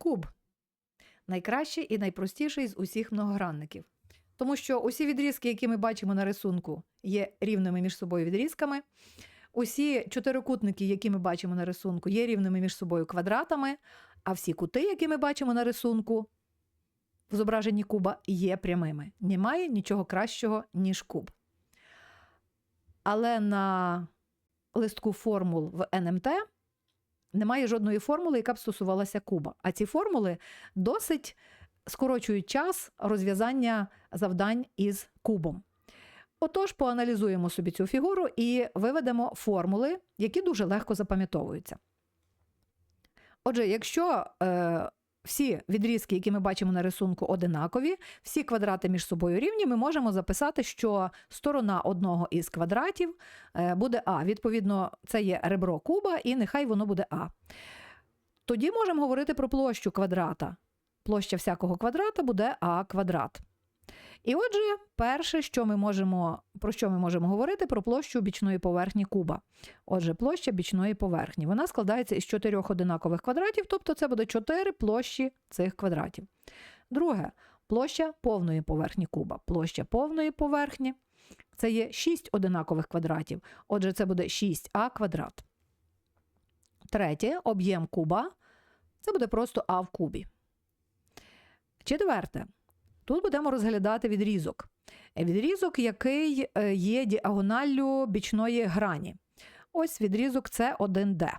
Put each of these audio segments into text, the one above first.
Куб. Найкращий і найпростіший з усіх многогранників. Тому що усі відрізки, які ми бачимо на рисунку, є рівними між собою відрізками. Усі чотирикутники, які ми бачимо на рисунку, є рівними між собою квадратами, а всі кути, які ми бачимо на рисунку, в зображенні куба, є прямими. Немає нічого кращого, ніж куб. Але на листку формул в НМТ немає жодної формули, яка б стосувалася куба. А ці формули досить скорочують час розв'язання завдань із кубом. Отож, поаналізуємо собі цю фігуру і виведемо формули, які дуже легко запам'ятовуються. Отже, якщо е, всі відрізки, які ми бачимо на рисунку, одинакові, всі квадрати між собою рівні, ми можемо записати, що сторона одного із квадратів е, буде А. Відповідно, це є ребро куба, і нехай воно буде А. Тоді можемо говорити про площу квадрата. Площа всякого квадрата буде А квадрат. І отже, перше, що ми можемо, про що ми можемо говорити, про площу бічної поверхні куба. Отже, площа бічної поверхні. Вона складається із чотирьох одинакових квадратів, тобто це буде чотири площі цих квадратів. Друге, площа повної поверхні куба. Площа повної поверхні це є 6 одинакових квадратів. Отже, це буде 6а квадрат. Третє, об'єм куба. Це буде просто А в кубі. Четверте. Тут будемо розглядати відрізок. Відрізок, який е, є діагоналлю бічної грані. Ось відрізок це 1D.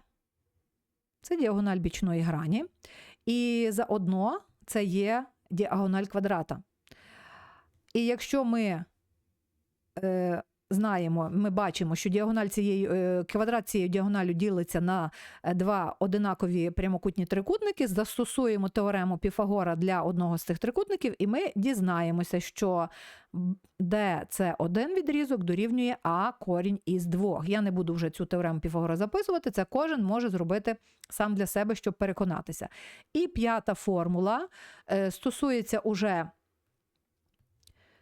Це діагональ бічної грані. І заодно це є діагональ квадрата. І якщо ми е, знаємо, ми бачимо, що діагональ цієї, е, квадрат цієї діагоналю ділиться на е, два одинакові прямокутні трикутники, застосуємо теорему Піфагора для одного з цих трикутників, і ми дізнаємося, що де це один відрізок дорівнює А корінь із двох. Я не буду вже цю теорему Піфагора записувати, це кожен може зробити сам для себе, щоб переконатися. І п'ята формула е, стосується уже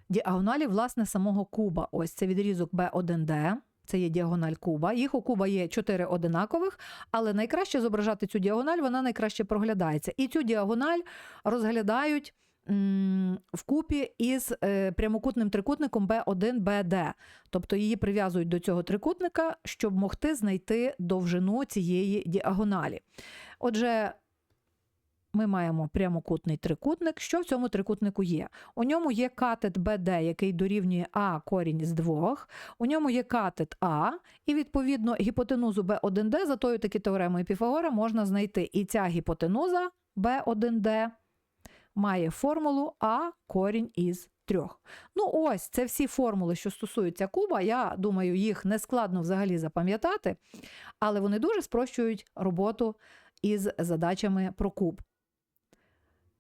діагоналі, власне, самого куба. Ось це відрізок B1D. Це є діагональ куба. Їх у куба є чотири одинакових, але найкраще зображати цю діагональ, вона найкраще проглядається. І цю діагональ розглядають вкупі із е, прямокутним трикутником B1BD. Тобто її прив'язують до цього трикутника, щоб могти знайти довжину цієї діагоналі. Отже, ми маємо прямокутний трикутник. Що в цьому трикутнику є? У ньому є катет BD, який дорівнює А корінь з двох. У ньому є катет А, і відповідно гіпотенузу B1D за тою таки теоремою Піфагора можна знайти. І ця гіпотенуза B1D має формулу А корінь із трьох. Ну, ось це всі формули, що стосуються куба. Я думаю, їх не складно взагалі запам'ятати, але вони дуже спрощують роботу із задачами про куб.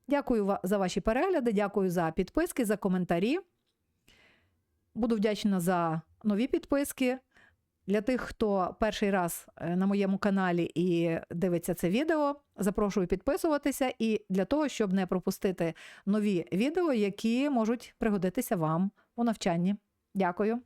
Дякую за ваші перегляди, дякую за підписки, за коментарі. Буду вдячна за нові підписки. Для тих, хто перший раз е, на моєму каналі і дивиться це відео, запрошую підписуватися і для того, щоб не пропустити нові відео, які можуть пригодитися вам у навчанні. Дякую.